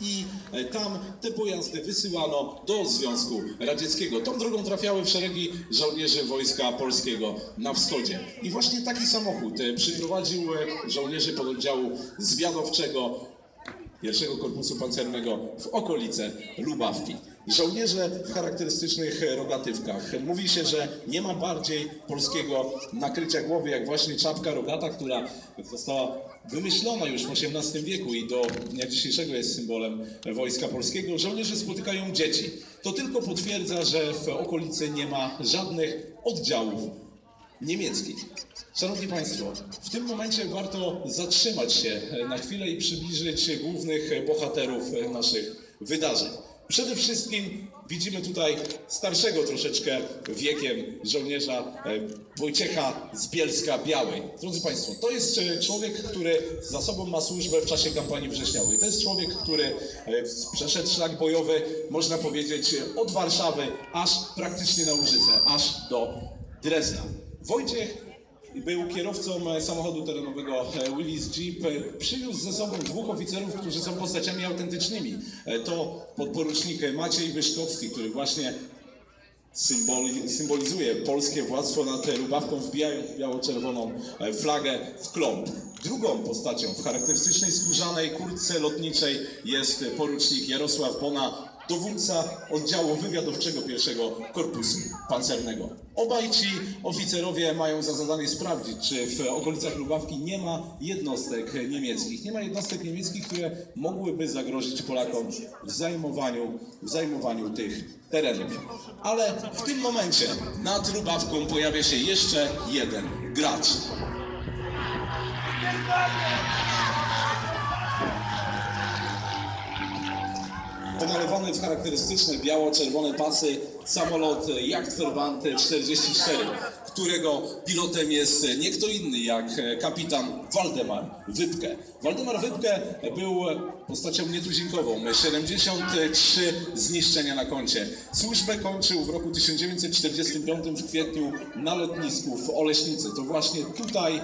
i e, tam te pojazdy wysyłano do Związku Radzieckiego. Tą drogą trafiały w szeregi żołnierzy Wojska Polskiego na wschodzie. I właśnie taki samochód e, przyprowadził e, żołnierzy pododdziału zwiadowczego pierwszego korpusu pancernego w okolice Lubawki. Żołnierze w charakterystycznych rogatywkach. Mówi się, że nie ma bardziej polskiego nakrycia głowy jak właśnie czapka rogata, która została wymyślona już w XVIII wieku i do dnia dzisiejszego jest symbolem Wojska Polskiego. Żołnierze spotykają dzieci. To tylko potwierdza, że w okolicy nie ma żadnych oddziałów niemieckich. Szanowni Państwo, w tym momencie warto zatrzymać się na chwilę i przybliżyć głównych bohaterów naszych wydarzeń. Przede wszystkim widzimy tutaj starszego troszeczkę wiekiem żołnierza e, Wojciecha z Bielska Białej. Drodzy Państwo, to jest e, człowiek, który za sobą ma służbę w czasie kampanii wrześniowej. To jest człowiek, który e, przeszedł szlak bojowy, można powiedzieć, od Warszawy aż praktycznie na Łużyce, aż do Drezna. Wojciech był kierowcą e, samochodu terenowego e, Willis Jeep. E, Przywiózł ze sobą dwóch oficerów, którzy są postaciami autentycznymi. To podporucznik Maciej Wyszkowski, który właśnie symboli, symbolizuje polskie władztwo nad Lubawką, wbijając biało-czerwoną flagę w klomp. Drugą postacią w charakterystycznej skórzanej kurtce lotniczej jest porucznik Jarosław Bona, dowódca oddziału wywiadowczego pierwszego korpusu pancernego. Obaj ci oficerowie mają za zadanie sprawdzić, czy w okolicach Lubawki nie ma jednostek niemieckich. Nie ma jednostek niemieckich, które mogłyby zagrozić Polakom w zajmowaniu, w zajmowaniu tych terenów. Ale w tym momencie nad Lubawką pojawia się jeszcze jeden gracz. Pomalowany w charakterystyczne biało-czerwone pasy samolot Jagdverband 44, którego pilotem jest nie kto inny jak kapitan Waldemar Wypke. Waldemar Wypke był postacią nietuzinkową, 73 zniszczenia na koncie. Służbę kończył w roku 1945 w kwietniu na lotnisku w Oleśnicy. To właśnie tutaj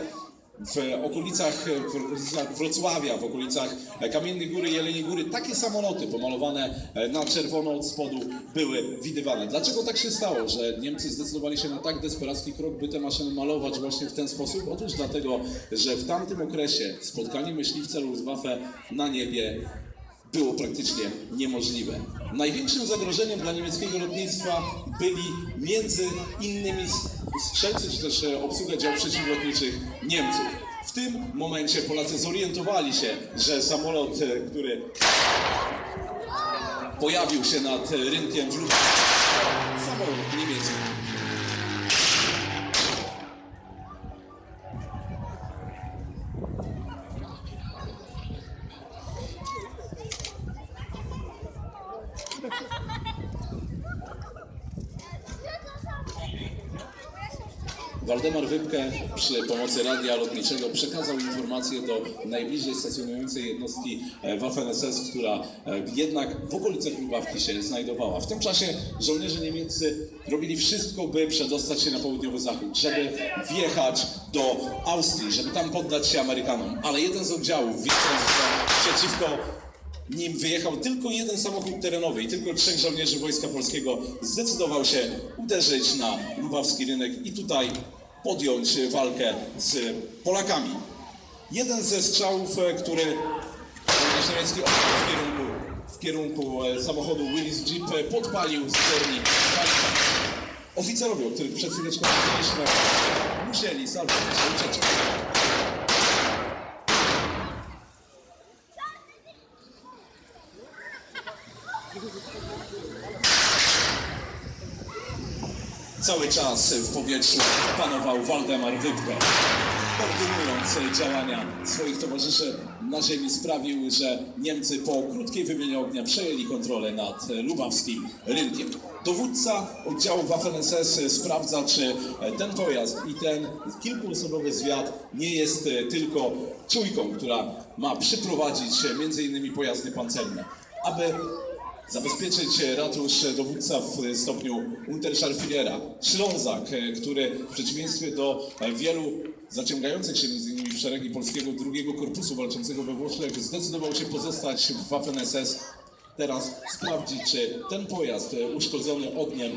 w okolicach, w okolicach Wrocławia, w okolicach Kamiennej Góry, Jeleniej Góry, takie samoloty pomalowane na czerwono od spodu były widywane. Dlaczego tak się stało, że Niemcy zdecydowali się na tak desperacki krok, by te maszyny malować właśnie w ten sposób? Otóż dlatego, że w tamtym okresie spotkanie myśliwca Luftwaffe na niebie było praktycznie niemożliwe. Największym zagrożeniem dla niemieckiego lotnictwa byli między innymi czy też e, obsługa dział przeciwlotniczych Niemców. W tym momencie Polacy zorientowali się, że samolot, e, który pojawił się nad e, rynkiem w samolot niemiecki. Waldemar Wypke przy pomocy radia lotniczego przekazał informację do najbliżej stacjonującej jednostki e, Waffen-SS, która e, jednak w okolicach Lubawki się znajdowała. W tym czasie żołnierze niemieccy robili wszystko, by przedostać się na południowy zachód, żeby wjechać do Austrii, żeby tam poddać się Amerykanom. Ale jeden z oddziałów, wiedząc, że przeciwko nim wyjechał tylko jeden samochód terenowy i tylko trzech żołnierzy Wojska Polskiego zdecydował się uderzyć na lubawski rynek i tutaj podjąć walkę z Polakami. Jeden ze strzałów, e, który żołnierz niemiecki w kierunku, w kierunku e, samochodu Willis Jeep e, podpalił sternik. Oficerowie, o których przed chwileczką mówiliśmy, musieli salwować ucieczkę. Cały czas w powietrzu panował Waldemar Wypke. Koordynując działania swoich towarzyszy na ziemi sprawił, że Niemcy po krótkiej wymianie ognia przejęli kontrolę nad lubawskim rynkiem. Dowódca oddziału Waffen-SS sprawdza, czy ten pojazd i ten kilkuosobowy zwiat nie jest tylko czujką, która ma przyprowadzić m.in. pojazdy pancerne. Aby zabezpieczyć ratusz dowódca w stopniu Unterscharführera. Ślązak, który w przeciwieństwie do wielu zaciągających się innymi w szeregi polskiego drugiego korpusu walczącego we Włoszech zdecydował się pozostać w Waffen-SS. Teraz sprawdzić, czy ten pojazd e, uszkodzony ogniem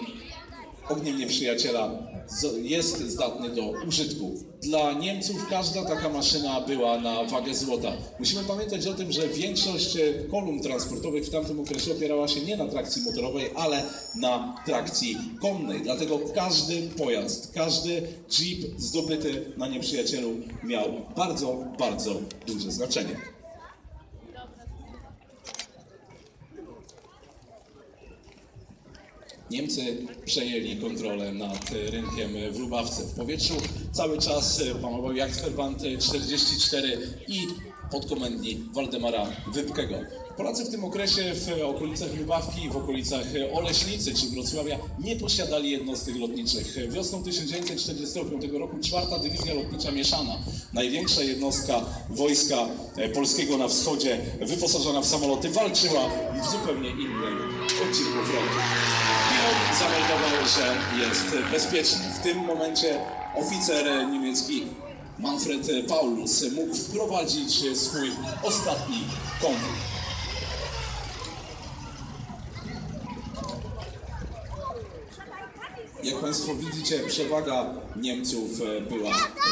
ogniem nieprzyjaciela jest zdatny do użytku. Dla Niemców każda taka maszyna była na wagę złota. Musimy pamiętać o tym, że większość e, kolumn transportowych w tamtym okresie opierała się nie na trakcji motorowej, ale na trakcji konnej. Dlatego każdy pojazd, każdy jeep zdobyty na nieprzyjacielu miał bardzo, bardzo duże znaczenie. Niemcy przejęli kontrolę nad rynkiem w Lubawce. W powietrzu cały czas panował Jagdverband 44 i podkomendni Waldemara Wypkego. Polacy w tym okresie w okolicach Lubawki, w okolicach Oleśnicy czy Wrocławia nie posiadali jednostek lotniczych. Wiosną 1945 roku czwarta Dywizja Lotnicza Mieszana, największa jednostka wojska polskiego na wschodzie, wyposażona w samoloty, walczyła w zupełnie innym odcinku frontu. I on zameldował, że jest bezpieczny. W tym momencie oficer niemiecki Manfred Paulus mógł wprowadzić swój ostatni konwój. Jak Państwo widzicie, przewaga Niemców e, była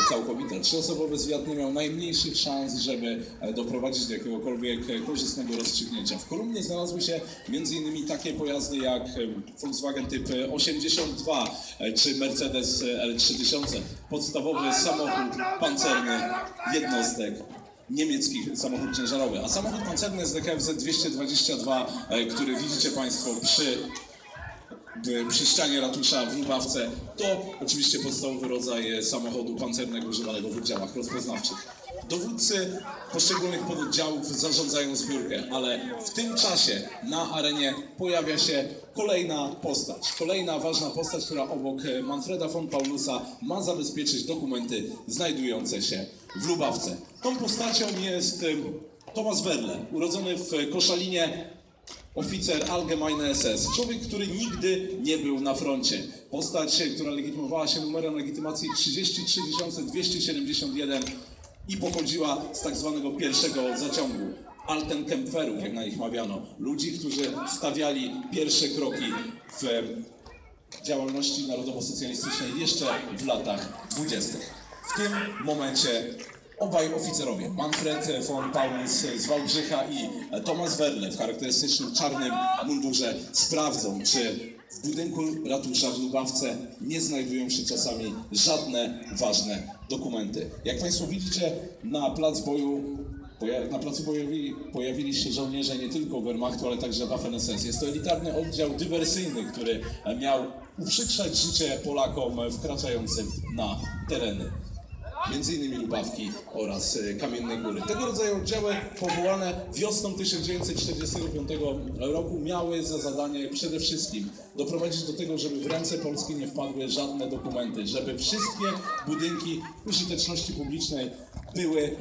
całkowita. Trzyosobowy zwiat nie miał najmniejszych szans, żeby e, doprowadzić do jakiegokolwiek korzystnego rozstrzygnięcia. W kolumnie znalazły się m.in. takie pojazdy jak e, Volkswagen Typ 82 e, czy Mercedes L3000. Podstawowy samochód pancerny jednostek niemieckich samochód ciężarowy. A samochód pancerny jest DKFZ 222, e, który widzicie Państwo przy przy ścianie ratusza w Lubawce, to oczywiście podstawowy rodzaj samochodu pancernego używanego w oddziałach rozpoznawczych. Dowódcy poszczególnych pododdziałów zarządzają zbiórkę, ale w tym czasie na arenie pojawia się kolejna postać. Kolejna ważna postać, która obok Manfreda von Paulusa ma zabezpieczyć dokumenty znajdujące się w Lubawce. Tą postacią jest em, Thomas Werle, urodzony w Koszalinie Oficer Allgemeine SS. Człowiek, który nigdy nie był na froncie. Postać, która legitymowała się numerem legitymacji 33271 i pochodziła z tak zwanego pierwszego zaciągu. Altenkempferów, jak na nich mawiano. Ludzi, którzy stawiali pierwsze kroki w działalności narodowo-socjalistycznej jeszcze w latach dwudziestych. W tym momencie obaj oficerowie, Manfred von Paulus z Wałbrzycha i Thomas Werle w charakterystycznym czarnym mundurze sprawdzą, czy w budynku ratusza w Lubawce nie znajdują się czasami żadne ważne dokumenty. Jak Państwo widzicie, na plac boju Na placu bojowi pojawili się żołnierze nie tylko Wehrmachtu, ale także Waffen-SS. Jest to elitarny oddział dywersyjny, który miał uprzykrzać życie Polakom wkraczającym na tereny innymi Lubawki oraz e, Kamiennej Góry. Tego rodzaju oddziały powołane wiosną 1945 roku miały za zadanie przede wszystkim doprowadzić do tego, żeby w ręce Polski nie wpadły żadne dokumenty, żeby wszystkie budynki użyteczności publicznej były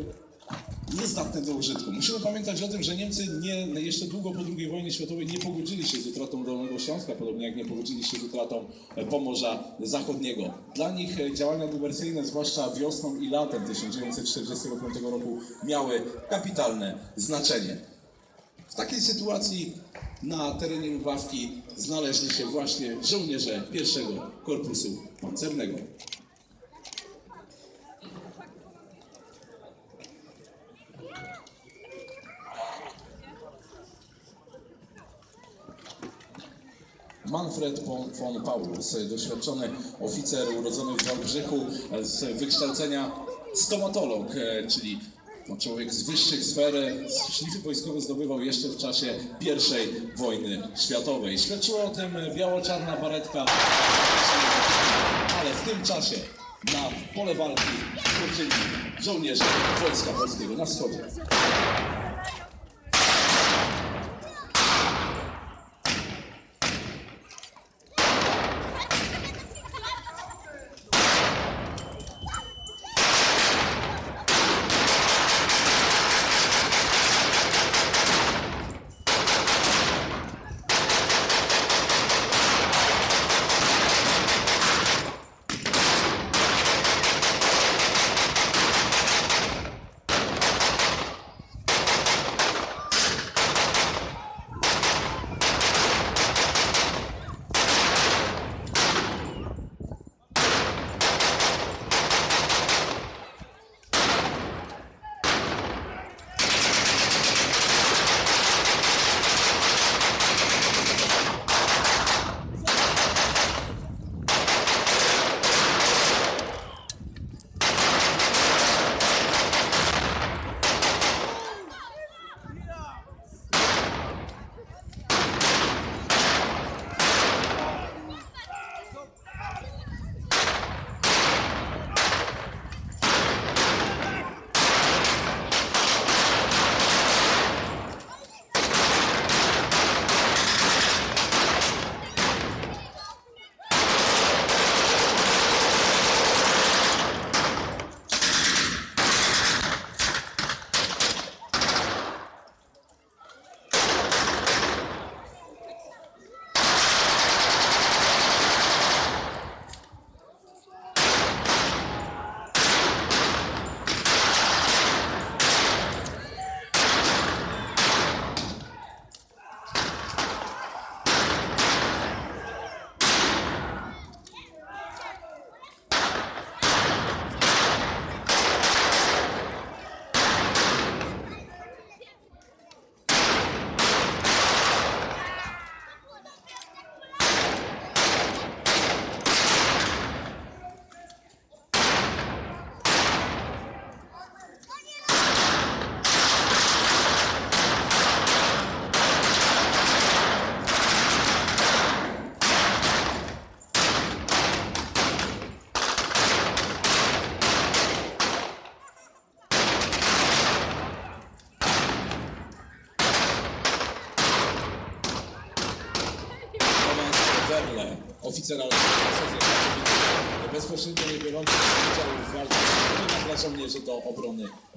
niezdatne do użytku. Musimy pamiętać o tym, że Niemcy nie, jeszcze długo po II wojnie światowej nie pogodzili się z utratą Dolnego Śląska, podobnie jak nie pogodzili się z utratą e, Pomorza Zachodniego. Dla nich e, działania dywersyjne, zwłaszcza wiosną i latem 1945 roku, miały kapitalne znaczenie. W takiej sytuacji na terenie Lubawki znaleźli się właśnie żołnierze pierwszego korpusu pancernego. Manfred von, von Paulus, doświadczony oficer urodzony w Wałbrzychu, z wykształcenia stomatolog, e, czyli no, człowiek z wyższych sfer, e, szlify wojskowe zdobywał jeszcze w czasie I wojny światowej. Świadczyła o tym biało-czarna baretka, ale w tym czasie na pole walki wchodzili żołnierze Wojska Polskiego na wschodzie.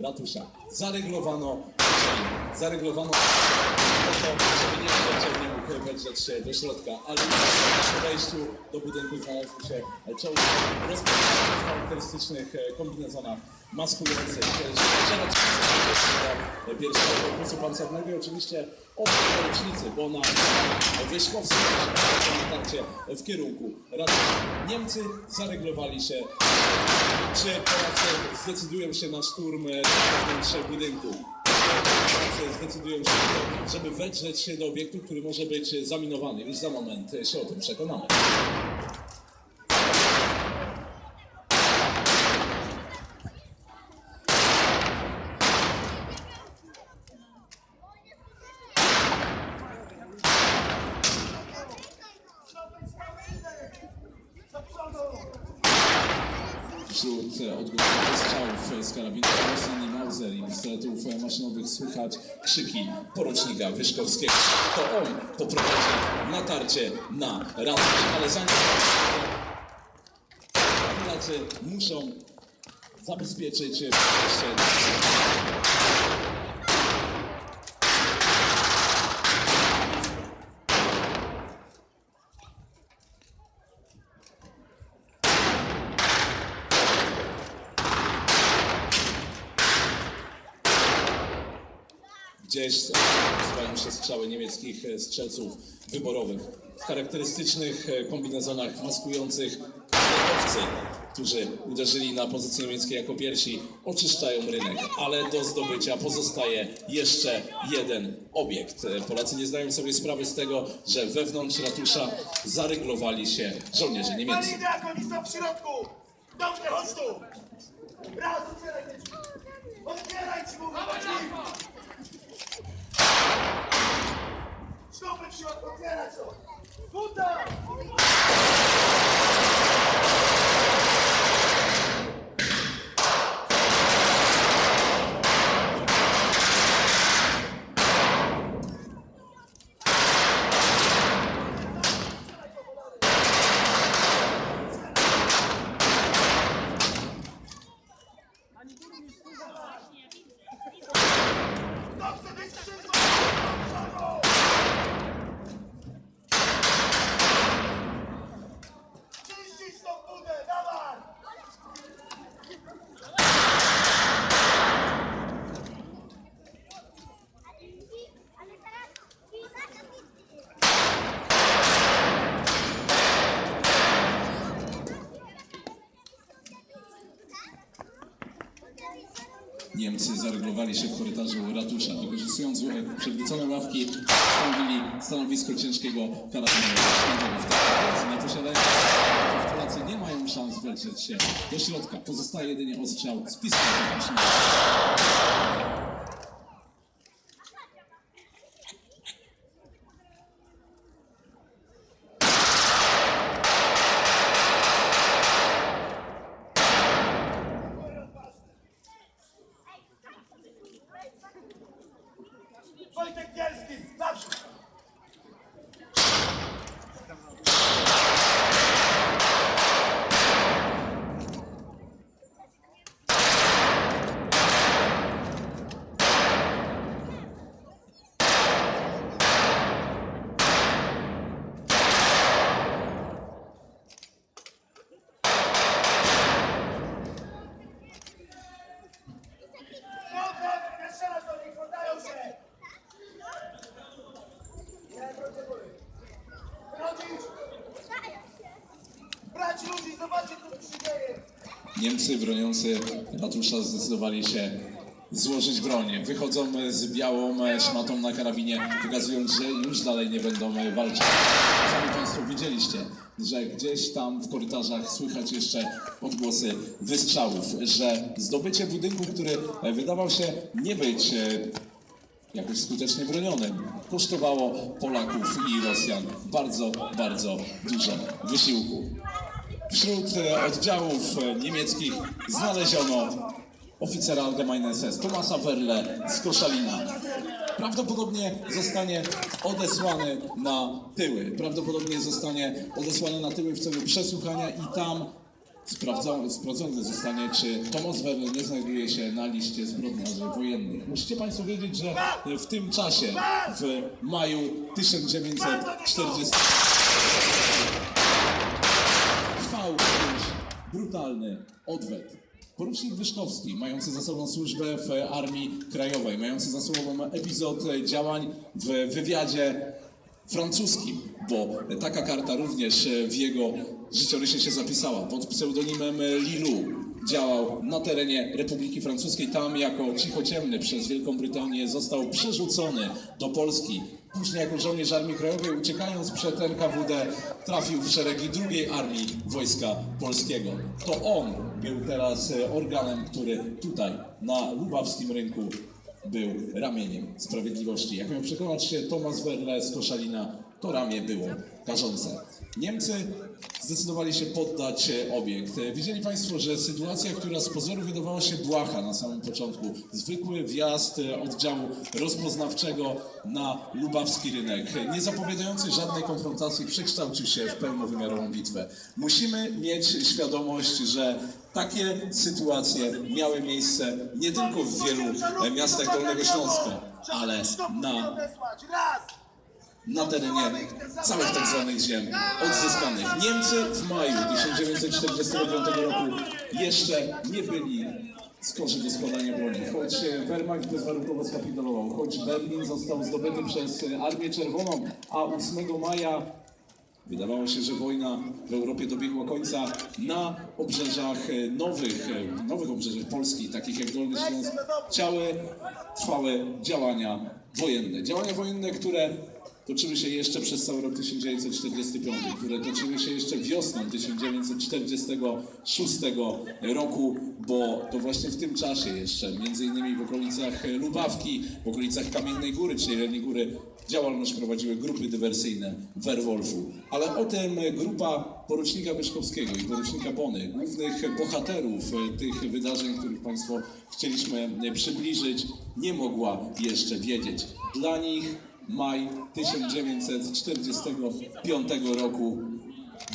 Ratusza. Zareglowano, zareglowano to, żeby nie wedrzeć się do środka, ale po wejściu do budynku znalazł się czołg rozpoczynający w charakterystycznych e, kombinezonach maskujących do pierwszego korpusu pancernego i oczywiście od rocznicy, bo na wierzchowskim natarcie w kierunku ratusza. Niemcy zareglowali się, czy Polacy zdecydują się na szturm e, wewnątrz budynku. Zdecydują się, żeby wedrzeć się do obiektu, który może być zaminowany. Już za moment się o tym przekonamy. Wśród odgłosów strzałów z karabinów Mosin i Mauser i pistoletów maszynowych słychać krzyki porucznika Wyszkowskiego. To on poprowadzi natarcie na ratusz, ale zanim Polacy muszą zabezpieczyć przejście Gdzieś zsuwają się strzały niemieckich e, strzelców wyborowych. W charakterystycznych e, kombinezonach maskujących zerowcy, którzy uderzyli na pozycję niemieckie jako pierwsi, oczyszczają rynek, ale do zdobycia pozostaje jeszcze jeden obiekt. E, Polacy nie zdają sobie sprawy z tego, że wewnątrz ratusza zaryglowali się żołnierze niemieccy. Oni są w środku! Dobrze, chodź tu! Raz, otwieraj! Otwieraj ci! Szkopy w środku, otwieraj to! Niemcy zareglowali się w korytarzu ratusza, wykorzystując przewrócone ławki, stanowili stanowisko ciężkiego karabinu. W nie posiadają Polacy nie mają szans wedrzeć się do środka. Pozostaje jedynie ostrzał z pistoletu. Only thing that zobaczcie co tu się dzieje! Niemcy broniący ratusza zdecydowali się złożyć broń. Wychodzą z białą e, szmatą na karabinie, pokazując, że już dalej nie będą e, walczyć. Sami Państwo widzieliście, że gdzieś tam w korytarzach słychać jeszcze odgłosy wystrzałów, że zdobycie budynku, który e, wydawał się nie być jakoś skutecznie bronionym, kosztowało Polaków i Rosjan bardzo, bardzo dużo wysiłku. Wśród oddziałów e, niemieckich znaleziono oficera Allgemeine SS Tomasa Werle z Koszalina. prawdopodobnie zostanie odesłany na tyły. Prawdopodobnie zostanie odesłany na tyły w celu przesłuchania i tam sprawdzone, zostanie, czy Thomas Werner nie znajduje się na liście zbrodniarzy wojennych. Musicie Państwo wiedzieć, że w tym czasie, w maju 1940 trwał już brutalny odwet. Porucznik Wyszkowski, mający za sobą służbę w Armii Krajowej, mający za sobą epizod działań w wywiadzie francuskim, bo taka karta również w jego życiorysie się zapisała. Pod pseudonimem Lilu działał na terenie Republiki Francuskiej. Tam jako cichociemny przez Wielką Brytanię został przerzucony do Polski. Później jako żołnierz Armii Krajowej uciekając przed NKWD trafił w szeregi drugiej Armii Wojska Polskiego. To on był teraz e, organem, który tutaj na lubawskim rynku był ramieniem sprawiedliwości. Jak miał przekonać się Tomasz Werle z Koszalina, to ramię było karzące. Niemcy zdecydowali się poddać e, obiekt. E, Widzieli Państwo, że sytuacja, która z pozoru wydawała się błaha na samym początku, zwykły wjazd e, oddziału rozpoznawczego na lubawski rynek, nie zapowiadający żadnej konfrontacji, przekształcił się w pełnowymiarową bitwę. Musimy mieć świadomość, że takie sytuacje miały miejsce nie tylko w wielu miastach Dolnego Śląska, ale na! Na terenie całych tak zwanych ziem odzyskanych. Niemcy w maju 1945 roku jeszcze nie byli skorzy do składania broni. Choć Wehrmacht bezwarunkowo skapitulował, choć Berlin został zdobyty przez Armię Czerwoną, a 8 maja Wydawało się, że wojna w Europie dobiegła końca na obrzeżach e, nowych, e, nowych obrzeżach Polski, takich jak Dolny Śląsk, chciały trwałe działania wojenne. Działania wojenne, które toczyły się jeszcze przez cały rok 1945, które toczyły się jeszcze wiosną 1946 roku, bo to właśnie w tym czasie jeszcze, między innymi w okolicach Lubawki, w okolicach Kamiennej Góry, czyli Jeleniej Góry, działalność prowadziły grupy dywersyjne Werwolfu. Ale o tym grupa porucznika Wyszkowskiego i porucznika Bony, głównych bohaterów tych wydarzeń, których Państwo chcieliśmy przybliżyć, nie mogła jeszcze wiedzieć. Dla nich maj 1945 roku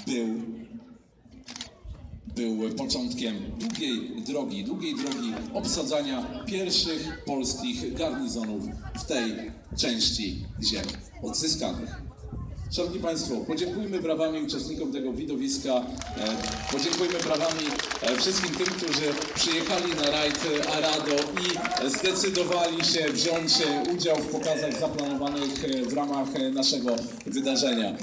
był był początkiem długiej drogi, długiej drogi obsadzania pierwszych polskich garnizonów w tej części ziem odzyskanych. Szanowni Państwo, podziękujmy brawami uczestnikom tego widowiska, e, podziękujmy brawami e, wszystkim tym, którzy przyjechali na rajd Arado i zdecydowali się wziąć e, udział w pokazach zaplanowanych w ramach naszego wydarzenia.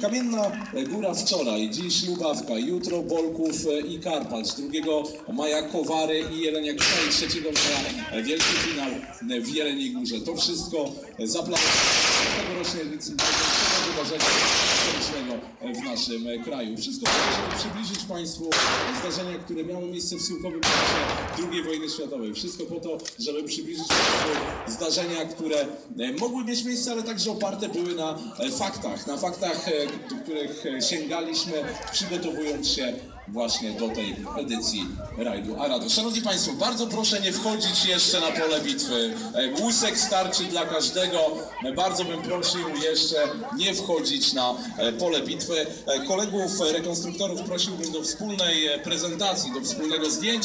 Kamienna Góra wczoraj, dziś Lubawka, jutro Bolków i Karpacz, 2 maja Kowary i Jelenia Góra i 3 maja wielki finał w Jeleniej Górze. To wszystko zaplanowane tegorocznej edycji wydarzenia historycznego w naszym e, kraju. Wszystko po to, żeby przybliżyć Państwu zdarzenia, które miały miejsce w schyłkowym czasie II wojny światowej. Wszystko po to, żeby przybliżyć Państwu zdarzenia, które e, mogły mieć miejsce, ale także oparte były na e, faktach, na faktach, e, których e, sięgaliśmy, przygotowując się właśnie do tej edycji rajdu Arado. Szanowni Państwo, bardzo proszę nie wchodzić jeszcze na pole bitwy. E, Łusek starczy dla każdego. E, Bardzo bym prosił jeszcze nie wchodzić na e, pole bitwy. Kolegów rekonstruktorów prosiłbym do wspólnej prezentacji, do wspólnego zdjęcia.